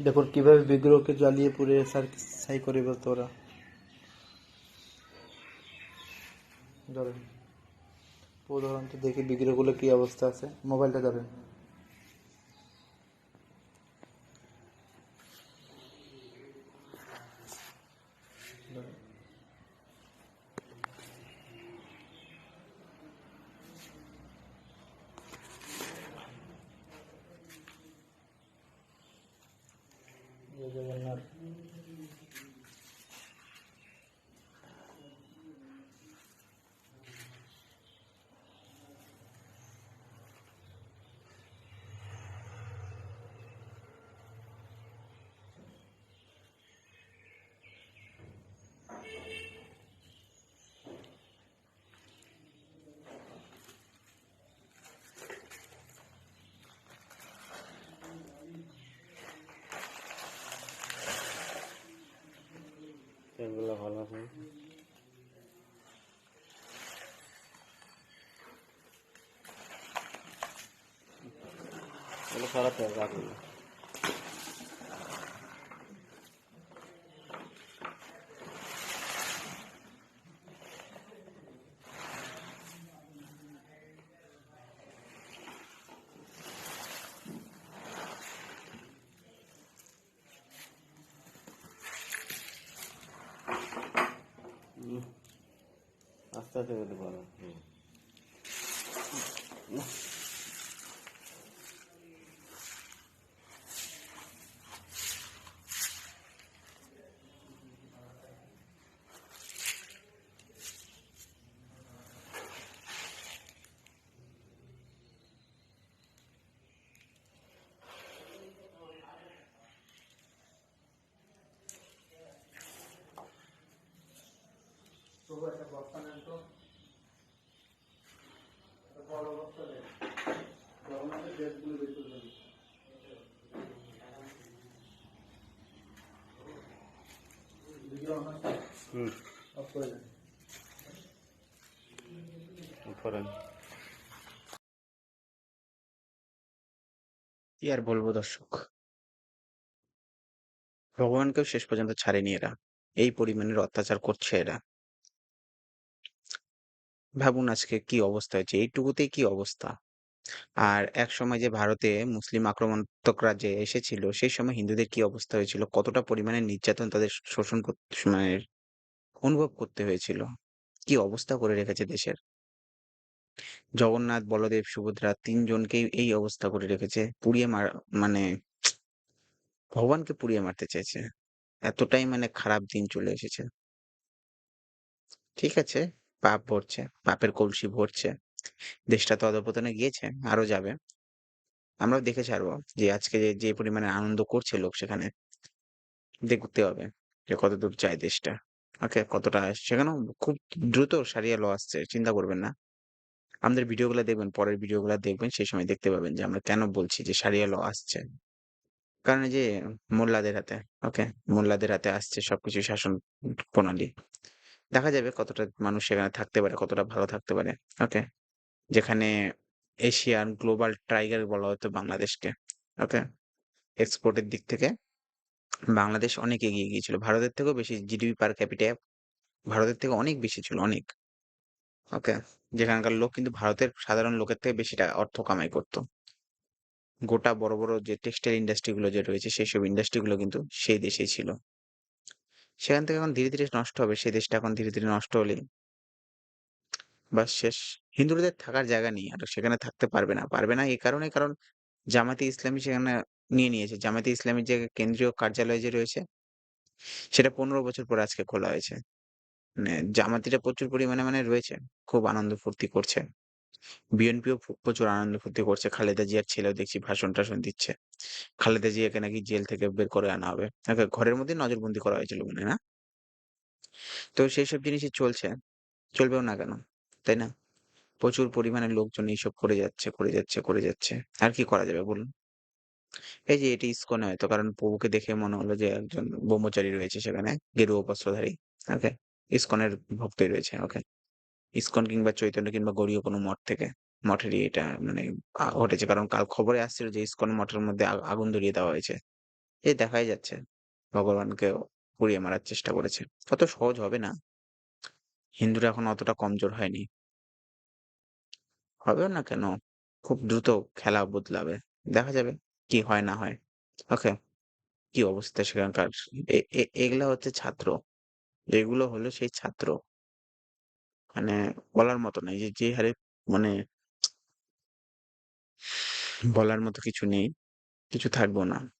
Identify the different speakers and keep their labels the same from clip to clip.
Speaker 1: দেখুন, কীভাবে বিগ্রহকে জ্বালিয়ে পুড়ে সার সাই করে বলতো ওরা। ধরেন উদাহরণ তো দেখি বিগ্রহগুলো কি অবস্থা আছে। মোবাইলটা ধরেন। জয় জগন্নাথ
Speaker 2: তেলগুলো ভালো আছে এগুলো সারা তেল আস্তে করতে পারো হুম।
Speaker 1: তবু একটা বস্তা নেন তো একটা বড় বস্তা নেন
Speaker 3: আর বলব দর্শক? ভগবানকেও শেষ পর্যন্ত ছাড়েনি এরা। এই পরিমাণের অত্যাচার করছে এরা। ভাবুন আজকে কি অবস্থা হয়েছে এইটুকুতেই কি অবস্থা। আর এক সময় যে ভারতে মুসলিম আক্রমণাত্মকরা যে এসেছিল, সেই সময় হিন্দুদের কি অবস্থা হয়েছিল? কতটা পরিমাণে নির্যাতন তাদের শোষণ করতে মানে অনুভব করতে হয়েছিল? কি অবস্থা করে রেখেছে দেশের? জগন্নাথ, বলদেব, সুভদ্রা তিনজনকেই এই অবস্থা করে রেখেছে। পুড়িয়ে মার মানে ভগবানকে পুড়িয়ে মারতে চাইছে এতটাই মানে খারাপ দিন চলে এসেছে। ঠিক আছে, পাপ ভরছে, পাপের কলসি ভরছে। দেশটা তো অধপতনে গিয়েছে আরও যাবে। আমরাও দেখে ছাড়বো যে আজকে যে পরিমাণে আনন্দ করছে লোক সেখানে। দেখতে হবে যে কত দূর যায় দেশটা। ওকে, কতটা সেখানেও খুব দ্রুত সারিয়া ল আসছে, চিন্তা করবেন না। আমাদের ভিডিওগুলো দেখবেন, পরের ভিডিওগুলো দেখবেন, সেই সময় দেখতে পাবেন যে আমরা কেন বলছি যে সারিয়া ল আসছে। কারণ যে মোল্লাদের হাতে, ওকে, মোল্লাদের হাতে আসছে সবকিছু শাসন প্রণালী। দেখা যাবে কতটা মানুষ সেখানে থাকতে পারে, কতটা ভালো থাকতে পারে, ওকে। যেখানে এশিয়ান গ্লোবাল টাইগার বলা হতো বাংলাদেশকে, ওকে? এক্সপোর্টের দিক থেকে। বাংলাদেশ অনেক এগিয়ে গিয়েছিল। ভারতের থেকেও বেশি জিডিপি পার ক্যাপিটা ভারতের থেকে অনেক বেশি ছিল, অনেক, ওকে? যেখানকার লোক কিন্তু ভারতের সাধারণ লোকের থেকে বেশি অর্থ কামাই করতো। গোটা বড় বড় যে টেক্সটাইল ইন্ডাস্ট্রিগুলো যে রয়েছে সেই সব ইন্ডাস্ট্রি গুলো কিন্তু সেই দেশেই ছিল। সেখান থেকে এখন ধীরে ধীরে নষ্ট হবে। সেই দেশটা এখন ধীরে ধীরে নষ্ট হলেই বাস শেষ। হিন্দুদের থাকার জায়গা নেই আর সেখানে থাকতে পারবে না। পারবে না এই কারণে কারণ জামাতে ইসলামী সেখানে নিয়ে নিয়েছে। জামাতে ইসলামীর যে কেন্দ্রীয় কার্যালয় যে রয়েছে, সেটা পনেরো বছর পর আজকে খোলা হয়েছে। মানে জামাতিটা প্রচুর পরিমাণে মানে রয়েছে, খুব আনন্দ ফুর্তি করছে। বিএনপিও প্রচুর আনন্দ ফুর্তি করছে। খালেদা জিয়ার ছেলেও দেখছি ভাষণ টাষণ দিচ্ছে। খালেদা জিয়াকে নাকি জেল থেকে বের করে আনা হবে। ঘরের মধ্যে নজরবন্দি করা হয়েছিল মনে হয় না? তো সেই সব জিনিসই চলছে। চলবেও না কেন? তাই না? প্রচুর পরিমাণে লোকজন এইসব করে যাচ্ছে করে যাচ্ছে করে যাচ্ছে। আর কি করা যাবে বলুন? এই যে এটি ইস্কনে হয়তো কারণ প্রভুকে দেখে মনে হলো যে একজন ব্রহ্মচারী রয়েছে সেখানে গেরুয়া বস্ত্রধারী ওকে? ইস্কনের ভক্তই রয়েছে, ওকে? ইস্কন কিংবা চৈতন্য কিংবা গৌরীয় কোনো মঠ থেকে, মঠেরই এটা মানে ঘটেছে। কারণ কাল খবরে আসছিল যে ইস্কন মঠের মধ্যে আগুন ধরিয়ে দেওয়া হয়েছে। এই দেখাই যাচ্ছে ভগবানকে পুড়িয়ে মারার চেষ্টা করেছে। অত সহজ হবে না। হিন্দুরা এখন অতটা কমজোর হয়নি। হবেও না কেন? খুব দ্রুত খেলা বদলাবে। দেখা যাবে কি হয় না হয়। ওকে? কি অবস্থা সেখানকার? এ- এগুলা হচ্ছে ছাত্র। এগুলো হলো সেই ছাত্র। মানে বলার মতো নাই যে যে হারে মানে বলার মতো কিছু নেই। কিছু থাকব না।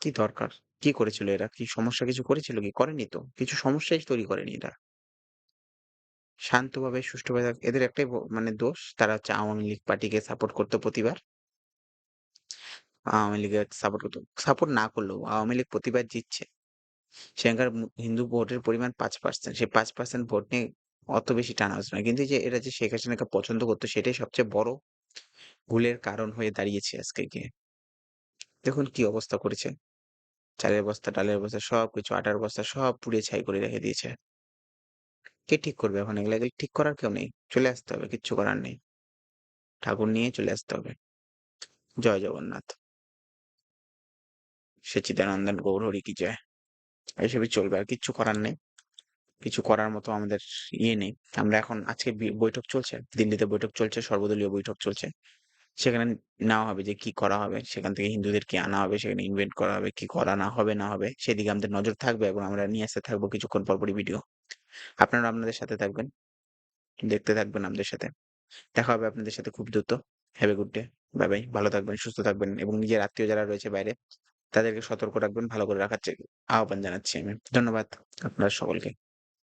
Speaker 3: কি দরকার? কি করেছিল এরা? কি সমস্যা কিছু করেছিল কি? করেনি তো। কিছু সমস্যাই তৈরি করেনি এরা। শান্তভাবে, সুষ্ঠুভাবে থাক- এদের একটাই মানে দোষ, তারা হচ্ছে আওয়ামী লীগ পার্টিকে সাপোর্ট করতো প্রতিবার। আওয়ামী লীগের সাপোর্ট করতো। সাপোর্ট না করলেও আওয়ামী লীগ প্রতিবার জিতছে। সেখানকার হিন্দু ভোটের পরিমাণ পাঁচ পার্সেন্ট সেই পাঁচ পার্সেন্ট ভোট নিয়ে অত বেশি টানা হচ্ছে না কিন্তু যে, এরা যে শেখ হাসিনাকে পছন্দ করতো, সেটাই সবচেয়ে বড় ভুলের কারণ হয়ে দাঁড়িয়েছে আজকে গিয়ে। দেখুন কি অবস্থা করেছে। চালের বস্তা, ডালের বস্তা সব কিছু আটার বস্তা সব পুড়িয়ে ছাই করে রেখে দিয়েছে। কে ঠিক করবে? এখন এগুলো এগুলো ঠিক করার কেউ নেই। চলে আসতে হবে, কিচ্ছু করার নেই। ঠাকুর নিয়ে চলে আসতে হবে। জয় জগন্নাথ। সচিদানন্দন গৌর হরি কি জয়? এইসবই চলবে, আর কিচ্ছু করার নেই। কিছু করার মতো আমাদের ইয়ে নেই। আমরা এখন আজকে বৈঠক চলছে, দিল্লিতে বৈঠক চলছে, সর্বদলীয় বৈঠক চলছে। সেখানে নেওয়া হবে যে কি করা হবে, সেখান থেকে হিন্দুদের কি আনা হবে, সেখানে ইনভেন্ট করা হবে, কি করা না হবে না হবে, সেদিকে আমাদের নজর থাকবে এবং আমরা নিয়ে আসতে থাকব কিছুক্ষণ পরপরই ভিডিও আপনারা আপনাদের সাথে থাকবেন। দেখতে থাকবেন আমাদের সাথে। দেখা হবে আপনাদের সাথে খুব দ্রুত। Have good day bye bye ভালো থাকবেন, সুস্থ থাকবেন এবং নিজের আত্মীয় যারা রয়েছে বাইরে, তাদেরকে সতর্ক রাখবেন, ভালো করে রাখার আহ্বান জানাচ্ছি আমি। ধন্যবাদ আপনারা সকলকে।